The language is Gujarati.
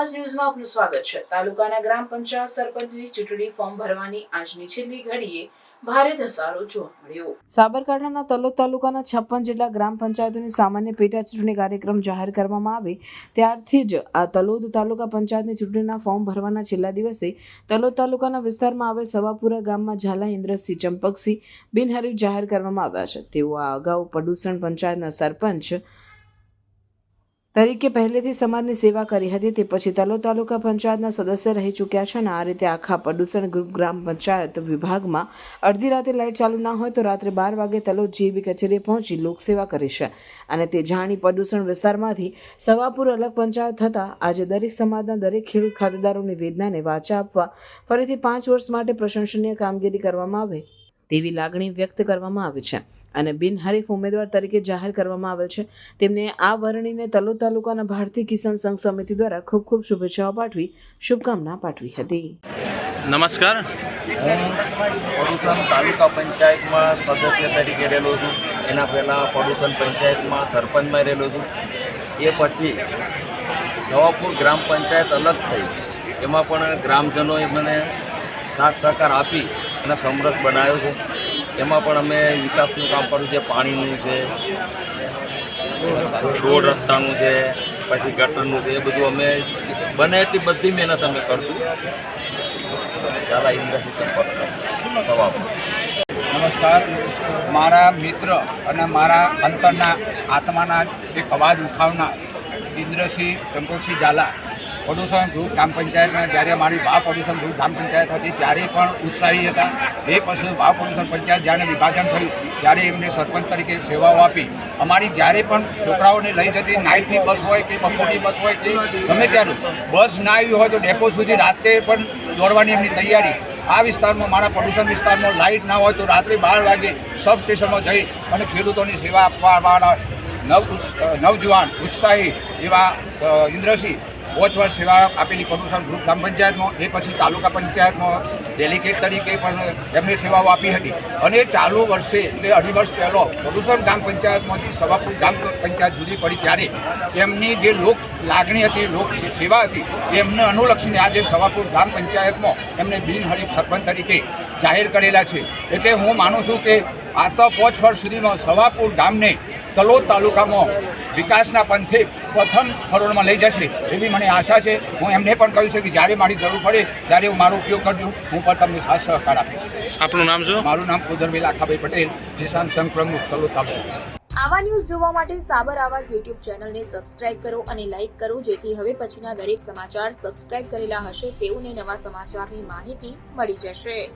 આવાજ ન્યૂઝમાં આપનું સ્વાગત છે. તાલુકાના ગ્રામ પંચાયત સરપંચની ચૂંટણી ફોર્મ ભરવાની આજની છેલ્લી ઘડીએ ભારે ધસારો મળ્યો. સાબરકાંઠાના તલોદ તાલુકાના છપ્પન જેટલા ગ્રામ પંચાયતોની સામાન્ય પેટા ચૂંટણી કાર્યક્રમ જાહેર કરવામાં આવે ત્યારથી જ આ તલોદ તાલુકા પંચાયતની ચૂંટણીના ફોર્મ ભરવાના છેલ્લા દિવસે તલોદ તાલુકાના વિસ્તારમાં આવેલ સવાપુરા ગામમાં ઝાલા ઇન્દ્રસિંહ ચંપકસિંહ બિનહરીફ જાહેર કરવામાં આવ્યા છે. તેઓ આ અગાઉ પડુસણ પંચાયતના સરપંચ તરીકે પહેલેથી સમાજની સેવા કરી હતી, તે પછી તલો તાલુકા પંચાયતના સદસ્ય રહી ચૂક્યા છે અને આ રીતે આખા પ્રદૂષણ ગ્રુપ ગ્રામ પંચાયત વિભાગમાં અડધી રાતે લાઇટ ચાલુ ના હોય તો રાત્રે બાર વાગે તલો જીબી કચેરીએ પહોંચી લોકસેવા કરી છે. અને તે જાણી પ્રદૂષણ વિસ્તારમાંથી સવાપુર અલગ પંચાયત થતાં આજે દરેક સમાજના દરેક ખેડૂત ખાતેદારોની વેદનાને વાચા આપવા ફરીથી પાંચ વર્ષ માટે પ્રશંસનીય કામગીરી કરવામાં આવે તેવી લાગણી વ્યક્ત કરવામાં આવી છે અને બિનહરીફ ઉમેદવાર તરીકે જાહેર કરવામાં આવેલ છે. તેમને આ વરણીને તલોદ તાલુકાના ભારતીય કિસાન સંઘ સમિતિ દ્વારા ખૂબ ખૂબ શુભેચ્છાઓ પાઠવી શુભકામના પાઠવી હતી. નમસ્કાર. હું પડુસણ તાલુકા પંચાયતમાં સદસ્ય તરીકે રહેલો છું. એના પહેલાં પડુસન પંચાયતમાં સરપંચમાં રહેલો છું. એ પછી જવાપુર ગ્રામ પંચાયત અલગ થઈ. એમાં પણ ગ્રામજનોએ મને સાથ સહકાર આપી અને સમરસ બનાવ્યો છે. એમાં પણ અમે વિકાસનું કામ કર્યું છે, પાણીનું છે, રોડ રસ્તાનું છે, પછી ગટરનું છે, એ બધું અમે બને એટલી બધી મહેનત અમે કરશું. નમસ્કાર. મારા મિત્ર અને મારા અંતરના આત્માના જે અવાજ, ઉઠાવનાર ઇન્દ્રસિંહ ચંપકસિંહ ઝાલા પ્રદૂષણ ગ્રુપ ગ્રામ પંચાયતમાં જ્યારે અમારી વાવ પ્રદૂષણ ગ્રુપ ગ્રામ પંચાયત હતી, ત્યારે પણ ઉત્સાહી હતા. એ પછી વાવ પ્રદૂષણ પંચાયત જ્યારે વિભાજન થયું. ત્યારે એમને સરપંચ તરીકે સેવાઓ આપી. અમારી જ્યારે પણ છોકરાઓને લઈ જતી નાઇટની બસ હોય કે બપોરની બસ હોય કે ગમે ત્યારે બસ ના આવી હોય તો ડેપો સુધી રાતે પણ દોડવાની એમની તૈયારી. આ વિસ્તારમાં, મારા પ્રદૂષણ વિસ્તારમાં લાઇટ ના હોય તો રાત્રે બાર વાગે સબ સ્ટેશનમાં જઈ અને ખેડૂતોની સેવા આપવાવાળા નવ નવજુવાન, ઉત્સાહી એવા ઇન્દ્રસિંહ પાંચ વર્ષ સેવા આપેલી પ્રદૂષણ ગ્રુપ ગ્રામ પંચાયતમાં એ પછી તાલુકા પંચાયતમાં ડેલિગેટ તરીકે પણ એમને સેવાઓ આપી હતી. અને ચાલુ વર્ષે, એટલે અઢી વર્ષ પહેલો પ્રદૂષણ ગ્રામ પંચાયતમાંથી સવાપુર ગ્રામ પંચાયત જુદી પડી ત્યારે એમની જે લોક લાગણી હતી, લોક સેવા હતી એમને અનુલક્ષીને આજે સવાપુર ગ્રામ પંચાયતમાં એમને બિનહરીફ સરપંચ તરીકે જાહેર કરેલા છે. એટલે હું માનું છું કે આ તો પાંચ વર્ષ સુધીમાં સવાપુર ગામને તલોદ તાલુકામાં વિકાસના પંથે પ્રથમ હરોળમાં લઈ જશે એવી મને આશા છે. હું એમને પણ કહ્યું છે કે જ્યારે મારી જરૂર પડે ત્યારે હું મારો ઉપયોગ કરજો. હું પણ તમને સાથ સહકાર આપીશ. આપનું નામ શું? મારું નામ કુદરવેલ આખાભાઈ પટેલ કિસાન સંઘ પ્રમુખ તલોદ તાલુકા આવા ન્યૂઝ જોવા માટે સાબર આવાજ યુટ્યુબ ચેનલને સબસ્ક્રાઇબ કરો અને લાઇક કરો જેથી હવે પછીના દરેક સમાચાર સબસ્ક્રાઇબ કરેલા હશે તેઓને નવા સમાચારની માહિતી મળી જશે.